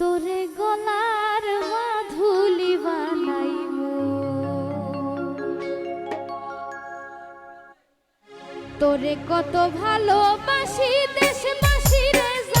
তোরে গলার মাধুলি বানাইব। তোরে কত ভালোবাসি দেশবাসী মাসি রে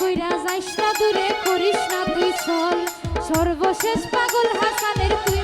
কইরা যাইস না দূরে করিস না তুই চল। সর্বশেষ পাগল হাসানের তুই